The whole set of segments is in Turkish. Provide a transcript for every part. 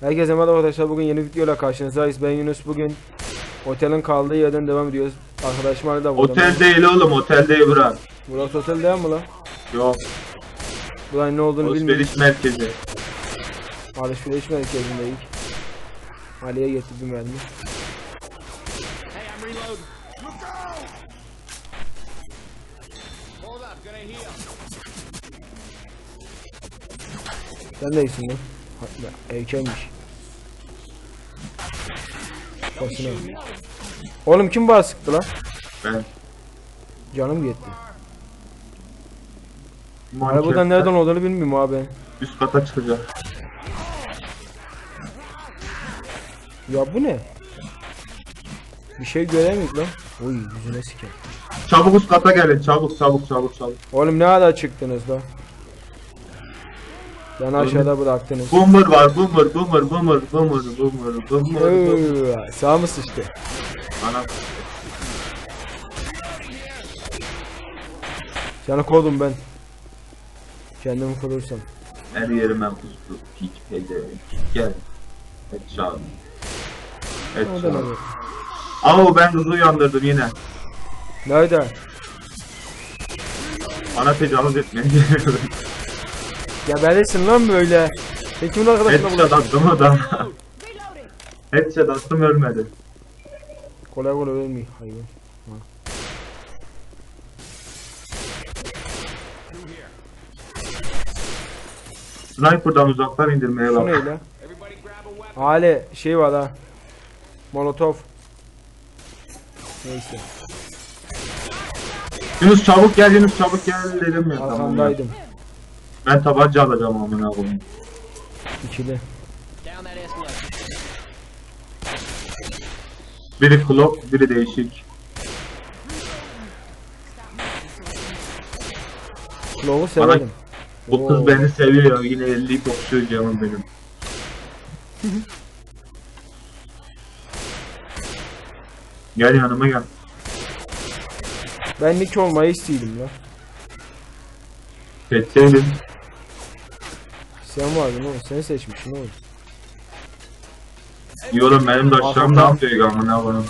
Herkese merhaba arkadaşlar. Bugün yeni videoyla karşınızdayız. Ben Yunus. Bugün otelin kaldığı yerden devam ediyoruz. Arkadaşım da burada. Otel değil oğlum otel değil bura. Burası otel değil mi lan? Yok Buranın ne olduğunu bilmiyorum. alışveriş merkezi. Alışveriş merkezindeyiz. Ali'ye getirdim gonna heal. Sen de iyisin lan. Erkenmiş. Başına. Oğlum kim bana sıktı lan? Ben. Canım gitti. Buradan nereden olduğunu bilmiyorum abi. Üst kata çıkacak. Ya bu ne? Bir şey göremiyoruz lan. Oy yüzüne siker. Çabuk üst kata gelin çabuk çabuk çabuk çabuk. Oğlum ne ara çıktınız lan? Beni aşağıda bıraktınız. Boomer var boomer boomer boomer boomer boomer boomer. Iıı, Sağ mı sıçtı? Ana Seni kovdum ben. Kendimi korursam. her yerime kustu. Hiç pede. Gel. Headshot. Da Headshot. ne? Aa ben kızı uyandırdım yine. Nerede? Bana tecavüz etmeye Geberirsin lan böyle. Sen kimin arkadaşına Headshot bulaşıyorsun? attım o da. Headshot attım ölmedi. Kolay kolay ölmüyor hayvan. Sniper'dan uzaktan indirmeye Bu bak. ne lan? Everybody grab a weapon. Ali şey var ha. Molotov. Neyse. Yunus çabuk gel Yunus çabuk gel dedim ya. Tamam ya. Ben tabanca alacağım amına koyayım. İkili. Biri Klopp, biri değişik. Clove'u severim. Bu kız Oo. beni seviyor. Yine 50'yi kokşuyor canım benim. gel yanıma gel. Ben Nick olmayı istiyordum lan. Seçseydin. Sen vardın oğlum. Sen seçmişsin oğlum. İyi oğlum benim de aşağım ne yapıyor ya amına koyayım.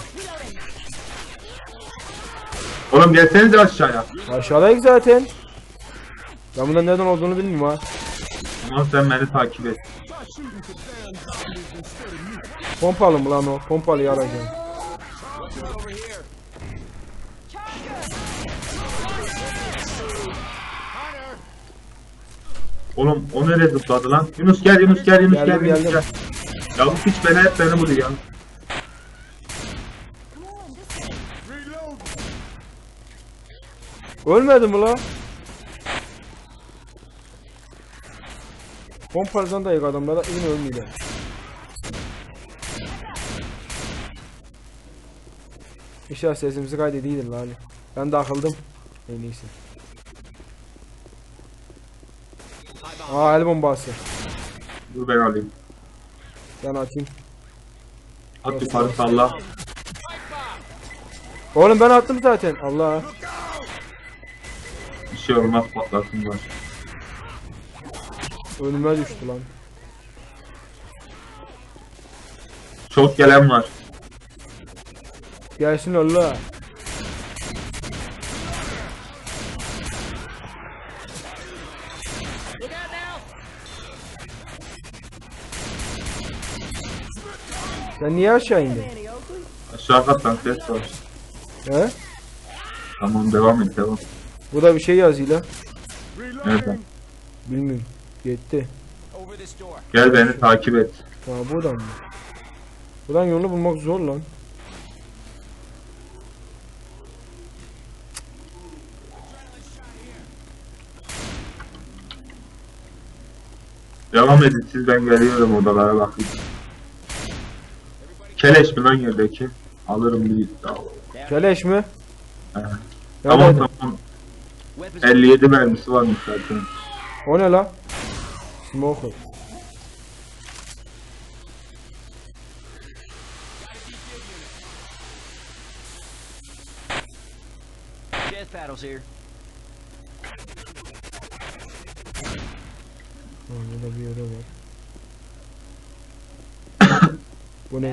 Oğlum gelsenize aşağıya. Aşağıdayız zaten. Ben bundan nereden olduğunu bilmiyorum ha. Ama sen beni takip et. Pompalı mı lan o? Pompalıyı arayacağım. Oğlum o nereye zıpladı lan? Yunus gel Yunus gel Yunus Geldim, gel Yunus geldim. gel. Ya bu piç beni hep beni buluyor! Ölmedi mi la? Pompalıdan da yık adamlara yine ölmüyorlar. İnşallah sesimizi kaydediydin la Ali. Ben de akıldım. En iyisi. Aa el bombası. Dur ben alayım. Ben atayım. At yukarı salla. Oğlum ben attım zaten. Allah. Bir şey olmaz patlasın var. Önüme düştü lan. Çok gelen var. Gelsin Allah. Look out now! Sen niye aşağı indin? Aşağı kattan ses var. He? Tamam devam et devam. Burada bir şey yazıyor la. Nereden? Bilmiyorum. Gitti. Gel beni takip et. Ha buradan mı? Buradan yolunu bulmak zor lan. Devam edin siz ben geliyorum odalara bakayım. Keleş mi lan yerdeki? Alırım bir daha. Keleş mi? He. Tamam dedi. tamam. Weapons. 57 mermisi varmış zaten. O ne la? Smoker. Chest paddles here. Burada bir yere var.